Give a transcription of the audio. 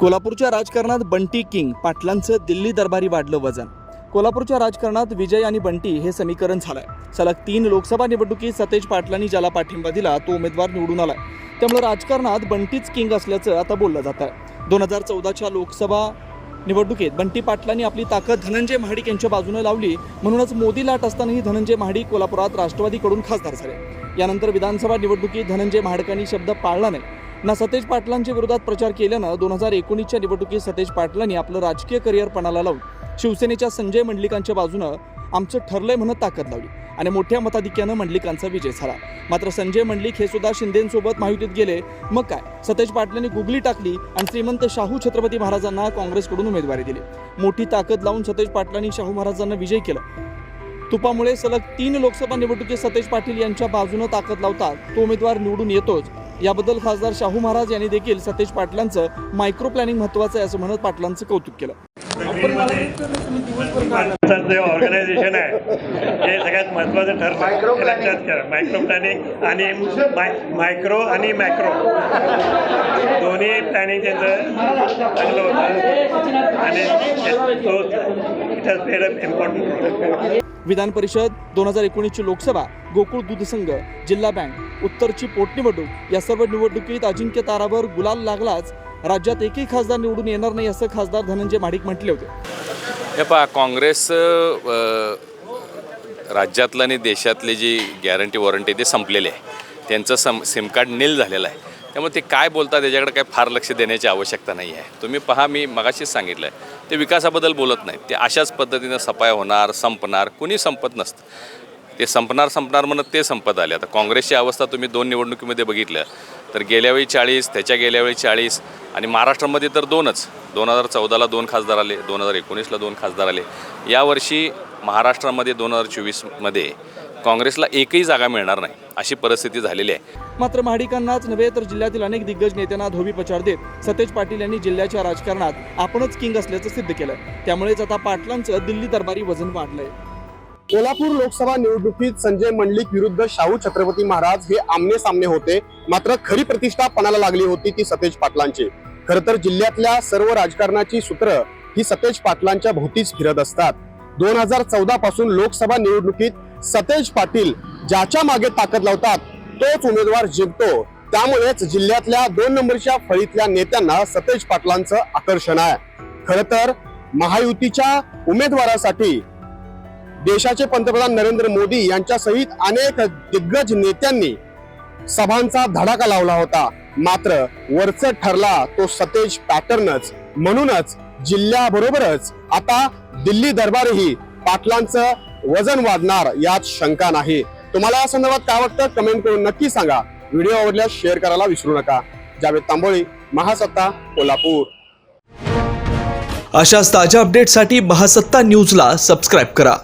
कोल्हापूरच्या राजकारणात बंटी किंग पाटलांचं दिल्ली दरबारी वाढलं वजन. कोल्हापूरच्या राजकारणात विजय आणि बंटी हे समीकरण झालंय. सलग तीन लोकसभा निवडणुकीत सतेज पाटलांनी ज्याला पाठिंबा दिला तो उमेदवार निवडून आलाय. त्यामुळे राजकारणात बंटीच किंग असल्याचं आता बोललं जात आहे. दोन हजार चौदाच्या लोकसभा निवडणुकीत बंटी पाटलांनी आपली ताकद धनंजय महाडिक यांच्या बाजूने लावली म्हणूनच मोदी लाट असतानाही धनंजय महाडिक कोल्हापुरात राष्ट्रवादीकडून खासदार झाले. यानंतर विधानसभा निवडणुकीत धनंजय महाडकांनी शब्द पाळला नाही. ना सतेज पाटलांच्या विरोधात प्रचार केल्यानं दोन हजार एकोणीसच्या निवडणुकीत सतेज पाटलांनी आपलं राजकीय करिअर पणाला लावून शिवसेनेच्या संजय मंडलिकांच्या बाजूनं आमचं ठरलंय म्हणत ताकद लावली. आणि मोठ्या मताधिक्यानं मंडलिकांचा विजय झाला. मात्र संजय मंडलिक हे सुद्धा शिंदेसोबत महायुतीत गेले. मग काय? सतेज पाटलांनी गुगली टाकली आणि श्रीमंत शाहू छत्रपती महाराजांना काँग्रेसकडून उमेदवारी दिली. मोठी ताकद लावून सतेज पाटलांनी शाहू महाराजांना विजय केला. तुपामुळे सलग तीन लोकसभा निवडणुकीत सतेज पाटील यांच्या बाजूनं ताकद लावतात तो उमेदवार निवडून येतोच. याबद्दल खासदार शाहू महाराज यांनी देखील सतेज पाटलांचं मायक्रो प्लॅनिंग महत्वाचं आहे असं म्हणत पाटलांचं कौतुक केलं. जे ऑर्गनायझेशन आहे हे सगळ्यात महत्त्वाचं ठरलं. हे लक्षात घ्या मायक्रो प्लॅनिंग आणि माय मायक्रो आणि मॅक्रो दोन्ही प्लॅनिंग त्यांचं चांगलं होतं आणि तो विधान परिषद दोन हजार एकोणीसची लोकसभा गोकुळ दूध संघ जिल्हा बँक उत्तरची पोटनिवडणूक या सर्व निवडणुकीत अजिंक्य तारावर गुलाल लागलाच राज्यात एकही खासदार निवडून येणार नाही असं खासदार धनंजय माडिक म्हटले होते. हे पहा काँग्रेस राज्यातलं आणि देशातले जी गॅरंटी वॉरंटी ते संपलेले आहे. त्यांचं सम सिम कार्ड नील झालेलं आहे. त्यामुळे ते काय बोलतात त्याच्याकडे काय फार लक्ष देण्याची आवश्यकता नाही आहे. तुम्ही पहा मी मगाशीच सांगितलं आहे ते विकासाबद्दल बोलत नाहीत. ते अशाच पद्धतीनं सफाया होणार संपणार कुणी संपत नसतं. ते संपणार संपणार म्हणत ते संपत आले. आता काँग्रेसची अवस्था तुम्ही दोन निवडणुकीमध्ये बघितलं तर गेल्यावेळी चाळीस त्याच्या गेल्यावेळी चाळीस आणि महाराष्ट्रामध्ये तर दोनच. दोन हजार चौदाला दोन खासदार आले दोन हजार एकोणीसला दोन खासदार आले. यावर्षी महाराष्ट्रामध्ये दोन हजार चोवीसमध्ये काँग्रेसला एकही जागा मिळणार नाही अशी परिस्थिती झालेली आहे. मात्र महाडिकांनाच नव्हे तर जिल्ह्यातील अनेक दिग्गज नेत्यांना धोबी प्रचार देत सतेज पाटील यांनी जिल्ह्याच्या राजकारणात आपणच किंग असल्याचं सिद्ध केलं. त्यामुळेच आता पाटलांचं दिल्ली दरबारी वजन वाढलंय. कोल्हापूर लोकसभा निवडणुकीत संजय मंडलिक विरुद्ध शाहू छत्रपती महाराज हे आमने सामने होते. मात्र खरी प्रतिष्ठा पणाला लागली होती ती सतेज पाटलांची. खर तर जिल्ह्यातल्या सर्व राजकारणाची सूत्र ही सतेज पाटलांच्या भोवतीच फिरत असतात. दोन हजार चौदा पासून लोकसभा निवडणुकीत सतेज पाटील ज्याच्या मागे ताकद लावतात तोच उमेदवार जिंकतो. त्यामुळेच जिल्ह्यातल्या दोन नंबरच्या फळीतल्या नेत्यांना सतेज पाटलांचं आकर्षण आहे. खर तर महायुतीच्या उमेदवारासाठी देशाचे पंतप्रधान नरेंद्र मोदी यांच्यासहित अनेक दिग्गज नेत्यांनी सभांचा धडाका लावला होता. मात्र वरच ठरला तो सतेज पॅटर्नच. म्हणूनच जिल्ह्याबरोबरच आता दिल्ली दरबारही पाटलांचं वजन वाढणार यात शंका नाही. तुम्हाला या संदर्भात काय वाटतं? कमेंट करून नक्की सांगा. व्हिडिओ आवडल्यास शेअर करायला विसरू नका. जावेद तांबोळी महासत्ता कोल्हापूर. अशाच ताज्या अपडेटसाठी महासत्ता न्यूजला सबस्क्राईब करा.